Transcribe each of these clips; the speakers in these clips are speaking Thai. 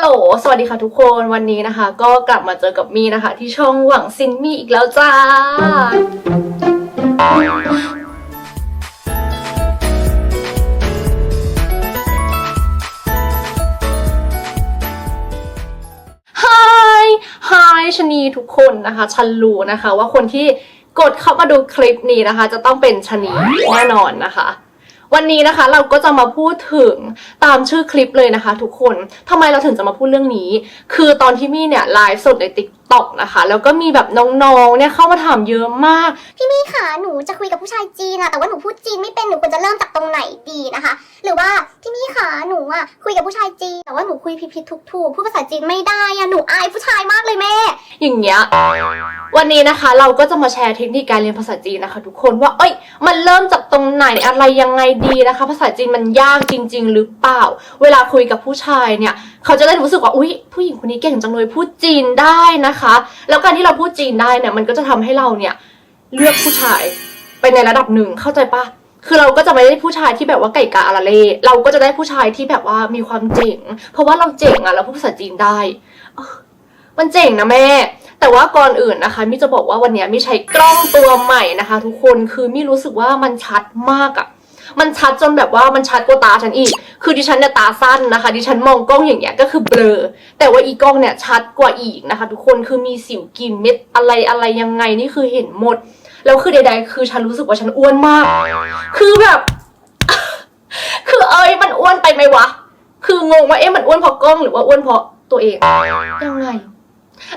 ฮัลโหล สวัสดีค่ะทุกคน วันนี้นะคะ ก็กลับมาเจอกับมีนะคะ ที่ช่องหวังซินมีอีกแล้วจ้าฮายฮายชะนีทุกคนนะคะ ฉันรู้นะคะว่าคนที่กดเข้ามาดูคลิปนี้นะคะ จะต้องเป็นชะนีแน่นอนนะคะ วันนี้นะคะเราก็จะมาพูดถึงตามชื่อคลิปเลยนะคะ ทุกคนทำไมเราถึงจะมาพูดเรื่องนี้ คือตอนที่มี่เนี่ยไลฟ์สดในติ๊ก ต็อกนะคะ แล้วก็มีแบบน้องๆเนี่ยเข้ามาถามเยอะมาก พี่มี่ค่ะหนูจะคุยกับผู้ชายจีนอะแต่ว่าหนูพูดจีนไม่เป็นหนูควรจะเริ่มจากตรงไหนดีนะคะ หรือว่าพี่มี่ค่ะหนูอะคุยกับผู้ชายจีนแต่ว่าหนูคุยผิดๆถูกๆพูดภาษาจีนไม่ได้อะหนูอายผู้ชายมากเลยแม่ อย่างเงี้ยวันนี้นะคะเราก็จะมาแชร์เทคนิคการเรียนภาษาจีนนะคะ ทุกคนว่าเอ้ย มันเริ่มจากตรงไหนอะไรยังไงดีนะคะ ภาษาจีนมันยากจริง ๆ หรือเปล่า เวลาคุยกับผู้ชายเนี่ยเขาจะได้รู้สึกว่าอุ๊ยผู้หญิงคนนี้เก่งจังเลยพูดจีนได้นะคะ แล้วการที่เราพูดจีนได้เนี่ยมันก็จะทำให้เราเนี่ยเลือกผู้ชายไปในระดับหนึ่งเข้าใจปะคือเราก็จะไม่ได้ผู้ชายที่แบบว่าไก่กาอาราเล่เราก็จะได้ผู้ชายที่แบบว่ามีความเจ๋ง เพราะว่าเราเจ๋งอะเราพูดภาษาจีนได้ มันเจ๋งนะแม่ แต่ว่าก่อนอื่นนะคะมิจะบอกว่าวันนี้มิใช้กล้องตัวใหม่นะคะ ทุกคนคือมิรู้สึกว่ามันชัดมากอะ มันชัดจนแบบว่ามันชัดกว่าตาฉันอีก คือดิฉันเนี่ยตาสั้นนะคะ ดิฉันมองกล้องอย่างเงี้ยก็คือเบลอ แต่ว่าอีกล้องเนี่ยชัดกว่าอีกนะคะ ทุกคนคือมีสิวกี่เม็ดอะไรอะไรยังไงนี่คือเห็นหมด แล้วคือใด ๆ คือฉันรู้สึกว่าฉันอ้วนมาก คือแบบ คือเอ้ยมันอ้วนไปไหมวะ คืองงว่าเอ๊ะมันอ้วนเพราะกล้องหรือว่าอ้วนเพราะตัวเองยังไง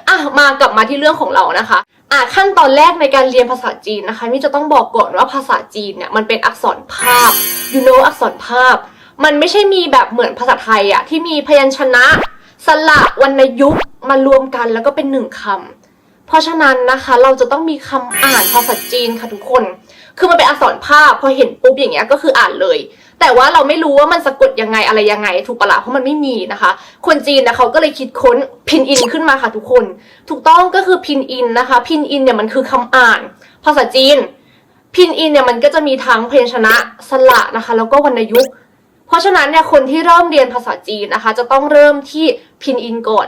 อะมากลับมาที่เรื่องของเรานะคะอะขั้นตอนแรกในการเรียนภาษาจีนนะคะมี่จะต้องบอกก่อนว่าภาษาจีนเนี่ยมันเป็นอักษรภาพ you know อักษรภาพ มันไม่ใช่มีแบบเหมือนภาษาไทยอะที่มีพยัญชนะสระวรรณยุกต์มารวมกันแล้วก็เป็นหนึ่งคำเพราะฉะนั้นนะคะเราจะต้องมีคำอ่านภาษาจีนค่ะทุกคน คือมันเป็นอักษรภาพพอเห็นปุ๊บอย่างเงี้ยก็คืออ่านเลย แต่ว่าเราไม่รู้ว่ามันสะกดยังไงอะไรยังไงถูกปะละเพราะมันไม่มีนะคะ คนจีนนะเขาก็เลยคิดค้นพินอินขึ้นมาค่ะทุกคน ถูกต้องก็คือพินอินนะคะ พินอินเนี่ยมันคือคำอ่าน ภาษาจีน พินอินเนี่ยมันก็จะมีทั้งพยัญชนะสระนะคะ แล้วก็วรรณยุกต์เพราะฉะนั้นเนี่ยคนที่เริ่มเรียนภาษาจีนนะคะ จะต้องเริ่มที่พินอินก่อน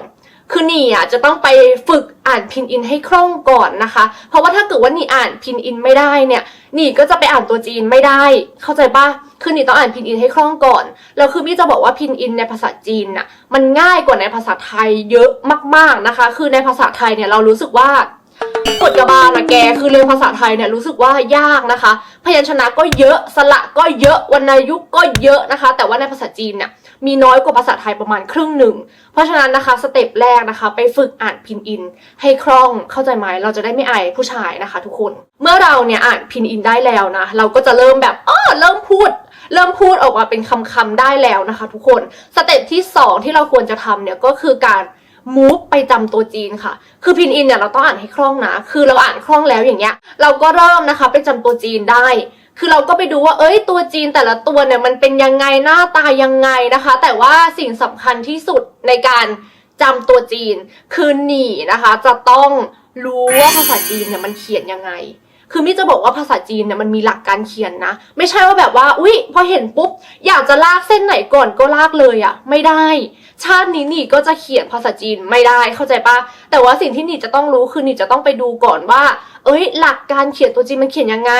คือหนีอะจะต้องไปฝึกอ่านพินอินให้คล่องก่อนนะคะ เพราะว่าถ้าเกิดว่าหนีอ่านพินอินไม่ได้เนี่ยหนีก็จะไปอ่านตัวจีนไม่ได้ เข้าใจปะคือหนีต้องอ่านพินอินให้คล่องก่อนแล้วคือพี่จะบอกว่าพินอินในภาษาจีนน่ะมันง่ายกว่าในภาษาไทยเยอะมาก ๆนะคะ คือในภาษาไทยเนี่ยเรารู้สึกว่ากฎกระบาลนะแกคือเรียนภาษาไทยเนี่ยรู้สึกว่ายากนะคะ พยัญชนะก็เยอะสระก็เยอะวรรณยุกต์ก็เยอะนะคะ แต่ว่าในภาษาจีนเนี่ย มีน้อยกว่าภาษาไทยประมาณครึ่งหนึ่ง เพราะฉะนั้นนะคะสเต็ปแรกนะคะ ไปฝึกอ่านพินอิน ให้คล่องเข้าใจไหมเราจะได้ไม่อายผู้ชายนะคะ ทุกคน เมื่อเราเนี่ยอ่านพินอินได้แล้วนะ เราก็จะเริ่มแบบอ้อเริ่มพูดเริ่มพูดออกมาเป็นคำคำๆได้แล้วนะคะ ทุกคนสเต็ปที่สองที่เราควรจะทำเนี่ยก็คือการมูฟไปจำตัวจีนค่ะ คือพินอินเนี่ยเราต้องอ่านให้คล่องนะ คือเราอ่านคล่องแล้วอย่างเงี้ย เราก็เริ่มนะคะไปจำตัวจีนได้ คือเราก็ไปดูว่าเอ้ยตัวจีนแต่ละตัวเนี่ยมันเป็นยังไงหน้าตายังไงนะคะ แต่ว่าสิ่งสำคัญที่สุดในการจำตัวจีน คือหนีนะคะ จะต้องรู้ว่าภาษาจีนเนี่ยมันเขียนยังไง คือมิจะบอกว่าภาษาจีนเนี่ยมันมีหลักการเขียนนะ ไม่ใช่ว่าแบบว่า อุ๊ย พอเห็นปุ๊บ อยากจะลากเส้นไหนก่อนก็ลากเลยอะไม่ได้ ชาตินี้หนีก็จะเขียนภาษาจีนไม่ได้เข้าใจปะแต่ว่าสิ่งที่หนีจะต้องรู้คือหนีจะต้องไปดูก่อนว่า เอ้ย หลักการเขียนตัวจีนมันเขียนยังไง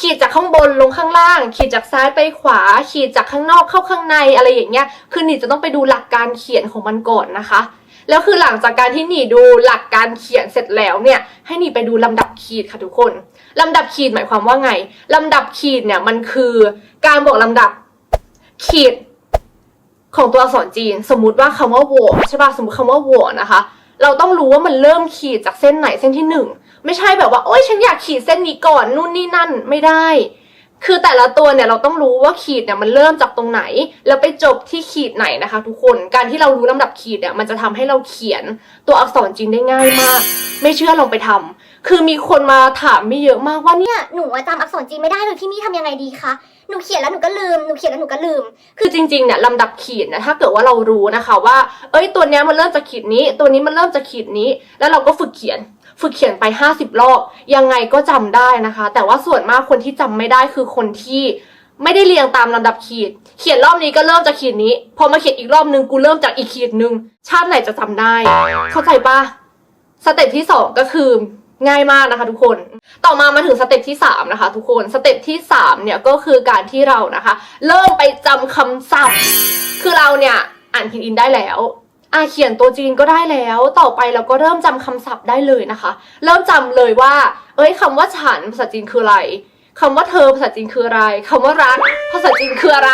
ขีดจากข้างบนลงข้างล่าง ขีดจากซ้ายไปขวา ขีดจากข้างนอกเข้าข้างในอะไรอย่างเงี้ย คือหนีจะต้องไปดูหลักการเขียนของมันก่อนนะคะ แล้วคือหลังจากการที่หนีดูหลักการเขียนเสร็จแล้วเนี่ย ให้หนีไปดูลำดับขีดค่ะทุกคน ลำดับขีดหมายความว่าไง ลำดับขีดเนี่ยมันคือการบอกลำดับขีดของตัวอักษรจีน สมมุติว่าคำว่าโวใช่ป่ะสมมติคำว่าโวนะคะ เราต้องรู้ว่ามันเริ่มขีดจากเส้นไหนเส้นที่หนึ่ง ไม่ใช่แบบว่าโอ๊ยฉันอยากขีดเส้นนี้ก่อนนู่นนี่นั่นไม่ได้ คือแต่ละตัวเนี่ยเราต้องรู้ว่าขีดเนี่ยมันเริ่มจากตรงไหน แล้วไปจบที่ขีดไหนนะคะ ทุกคนการที่เรารู้ลำดับขีดเนี่ยมันจะทำให้เราเขียนตัวอักษรจีนได้ง่ายมาก ไม่เชื่อลองไปทำคือมีคนมาถามไม่เยอะมากว่าเนี่ยเนี่ยหนูอะจำอักษรจีนไม่ได้เลยพี่มี่ทำยังไงดีคะหนูเขียนแล้วหนูก็ลืมหนูเขียนแล้วหนูก็ลืม คือจริงๆเนี่ยลำดับขีดนะถ้าเกิดว่าเรารู้นะคะว่า เอ้ยตัวเนี้ยมันเริ่มจากขีดนี้ ตัวนี้มันเริ่มจากขีดนี้ แล้วเราก็ฝึกเขียน ฝึกเขียนไป 50 รอบ ยังไงก็จำได้นะคะ แต่ว่าส่วนมากคนที่จำไม่ได้คือคนที่ไม่ได้เรียงตามลำดับขีด เขียนรอบนี้ก็เริ่มจากขีดนี้ พอมาเขียนอีกรอบนึงกูเริ่มจากอีกขีดนึง ชาติไหนจะจำได้ เข้าใจปะสเต็ปที่สองก็คือง่ายมากนะคะทุกคน ต่อมามาถึงสเต็ปที่สามนะคะ ทุกคน สเต็ปที่สามเนี่ยก็คือการที่เรานะคะ เริ่มไปจำคำศัพท์ คือเราเนี่ยอ่านพินอินได้แล้ว อ่าเขียนตัวจีนก็ได้แล้ว ต่อไปเราก็เริ่มจำคำศัพท์ได้เลยนะคะ เริ่มจำเลยว่า เอ้ยคำว่าฉันภาษาจีนคืออะไรคำว่าเธอภาษาจีนคืออะไรคำว่ารักภาษาจีนคืออะไร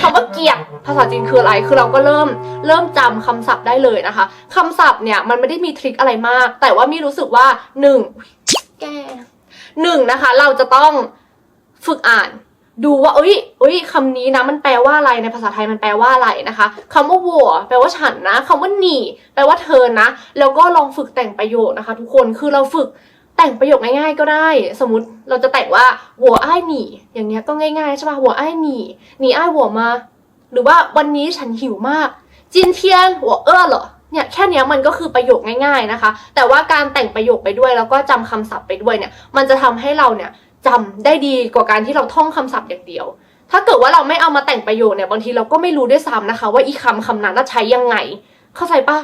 คำว่าเกลียดภาษาจีนคืออะไร คือเราก็เริ่มเริ่มจำคำศัพท์ได้เลยนะคะคำศัพท์เนี่ยมันไม่ได้มีทริคอะไรมาก แต่ว่ามีรู้สึกว่าหนึ่งแกหนึ่งนะคะ เราจะต้องฝึกอ่าน ดูว่าเอ้ยเอ้ยคำนี้นะมันแปลว่าอะไรในภาษาไทยมันแปลว่าอะไรนะคะคำว่าวัวแปลว่าฉันนะคำว่าหนีแปลว่าเธอนะ แล้วก็ลองฝึกแต่งประโยคนะคะ ทุกคนคือเราฝึกแต่งประโยคง่ายๆก็ได้ สมมติเราจะแต่งว่าวัวไอ้ายหนีอย่างเงี้ยก็ง่ายๆใช่ป่ะวัวไอ้ายหนีหนีไอ้ายวัวมา หรือว่าวันนี้ฉันหิวมาก จินเทียนหัวเอ้อเหรอเนี่ยแค่นี้มันก็คือประโยคง่าย ๆนะคะ แต่ว่าการแต่งประโยคไปด้วยแล้วก็จำคำศัพท์ไปด้วยเนี่ย มันจะทำให้เราเนี่ย จำได้ดีกว่าการที่เราท่องคำศัพท์อย่างเดียว ถ้าเกิดว่าเราไม่เอามาแต่งประโยคเนี่ยบางทีเราก็ไม่รู้ด้วยซ้ำนะคะ ว่าอีคำคำนั้นน่ะใช้ยังไง เข้าใจปะ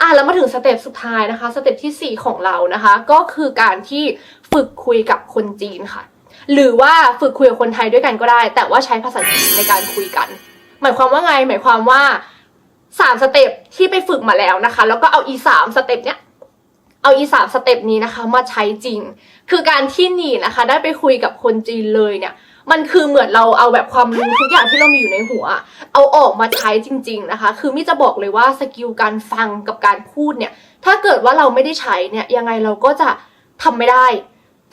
อะแล้วมาถึงสเต็ปสุดท้ายนะคะสเต็ปที่ 4 ของเรานะคะ ก็คือการที่ฝึกคุยกับคนจีนค่ะ หรือว่าฝึกคุยกับคนไทยด้วยกันก็ได้ แต่ว่าใช้ภาษาจีนในการคุยกัน หมายความว่าไงหมายความว่าสามสเต็ปที่ไปฝึกมาแล้วนะคะ แล้วก็เอาอีสามสเต็ปเนี้ย เอาอีสามสเต็ปนี้นะคะมาใช้จริง คือการที่หนีนะคะ ได้ไปคุยกับคนจีนเลยเนี่ย มันคือเหมือนเราเอาแบบความรู้ทุกอย่างที่เรามีอยู่ในหัว เอาออกมาใช้จริง ๆนะคะ คือมิจะบอกเลยว่าสกิลการฟังกับการพูดเนี่ย ถ้าเกิดว่าเราไม่ได้ใช้เนี่ยยังไงเราก็จะทำไม่ได้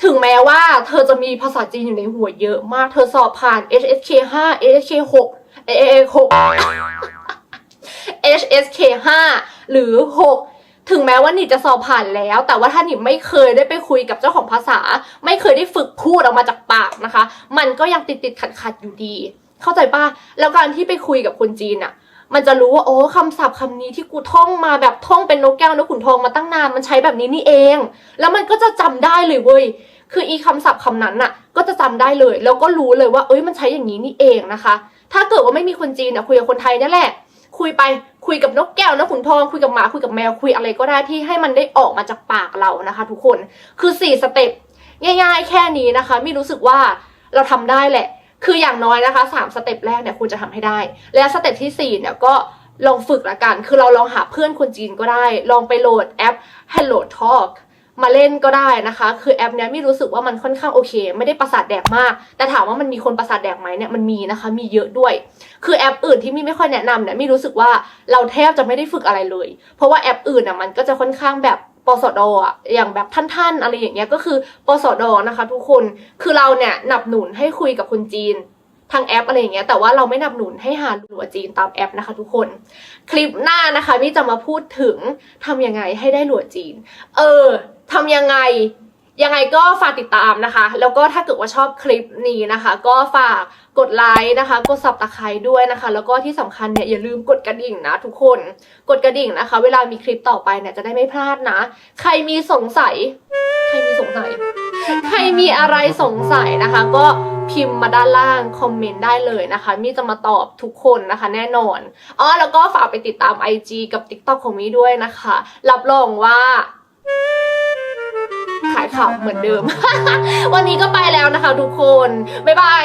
ถึงแม้ว่าเธอจะมีภาษาจีนอยู่ในหัวเยอะมาก เธอสอบผ่าน HSK 5 HSK 6 AA 6 HSK 5หรือ 6 ถึงแม้ว่าหนิจะสอบผ่านแล้ว แต่ว่าถ้าหนิไม่เคยได้ไปคุยกับเจ้าของภาษา ไม่เคยได้ฝึกพูดออกมาจากปากนะคะ มันก็ยังติดติดขัดขัดๆอยู่ดี เข้าใจป่ะแล้วการที่ไปคุยกับคนจีนอะมันจะรู้ว่าโอ้คำศัพท์คำนี้ที่กูท่องมาแบบท่องเป็นนกแก้วนกขุนทองมาตั้งนานมันใช้แบบนี้นี่เอง แล้วมันก็จะจำได้เลยเว้ยคืออีคำศัพท์คำนั้นน่ะก็จะจำได้เลย แล้วก็รู้เลยว่า เอ้ยมันใช้อย่างนี้นี่เองนะคะ ถ้าเกิดว่าไม่มีคนจีนอะคุยกับคนไทยนี่แหละ คุยไปคุยกับนกแก้วนกขุนทองคุยกับหมาคุยกับแมวคุยอะไรก็ได้ที่ให้มันได้ออกมาจากปากเรานะคะ ทุกคนคือสี่สเต็ปง่ายๆ แค่นี้นะคะม่รู้สึกว่าเราทำได้แหละ คืออย่างน้อยนะคะสามสเต็ปแรกเนี่ยคุณจะทำให้ได้ และสเต็ปที่สี่เนี่ยก็ลองฝึกละกัน คือเราลองหาเพื่อนคนจีนก็ได้ ลองไปโหลดแอป Hello Talk มาเล่นก็ได้นะคะ คือแอปเนี้ยไม่รู้สึกว่ามันค่อนข้างโอเค ไม่ได้ประสาทแดกมาก แต่ถามว่ามันมีคนประสาทแดกไหมเนี่ยมันมีนะคะ มีเยอะด้วย คือแอปอื่นที่มี่ไม่ค่อยแนะนำเนี่ยมี่รู้สึกว่าเราแทบจะไม่ได้ฝึกอะไรเลย เพราะว่าแอปอื่นอะมันก็จะค่อนข้างแบบปสดอะอย่างแบบท่านๆ อะไรอย่างเงี้ยก็คือปสดนะคะ ทุกคนคือเราเนี่ยหนับหนุนให้คุยกับคนจีนทางแอปอะไรอย่างเงี้ยแต่ว่าเราไม่นับหนุนให้หาหลัวจีนตามแอปนะคะ ทุกคนคลิปหน้านะคะมี่จะมาพูดถึงทำยังไงให้ได้หลัวจีน เออ ทำยังไงยังไงก็ฝากติดตามนะคะ แล้วก็ถ้าเกิดว่าชอบคลิปนี้นะคะ ก็ฝากกดไลค์นะคะ กดสับตะไคร้ด้วยนะคะ แล้วก็ที่สำคัญเนี่ยอย่าลืมกดกระดิ่งนะทุกคน กดกระดิ่งนะคะ เวลามีคลิปต่อไปเนี่ยจะได้ไม่พลาดนะ ใครมีสงสัย ใครมีสงสัย ใครมีอะไรสงสัยนะคะ ก็พิมพ์มาด้านล่างคอมเมนต์ได้เลยนะคะ มี่จะมาตอบทุกคนนะคะ แน่นอนอ๋อแล้วก็ฝากไปติดตาม IG กับ TikTok ของมี่ด้วยนะคะ รับรองว่า ขายข่าวเหมือนเดิม วันนี้ก็ไปแล้วนะคะทุกคน บ๊ายบาย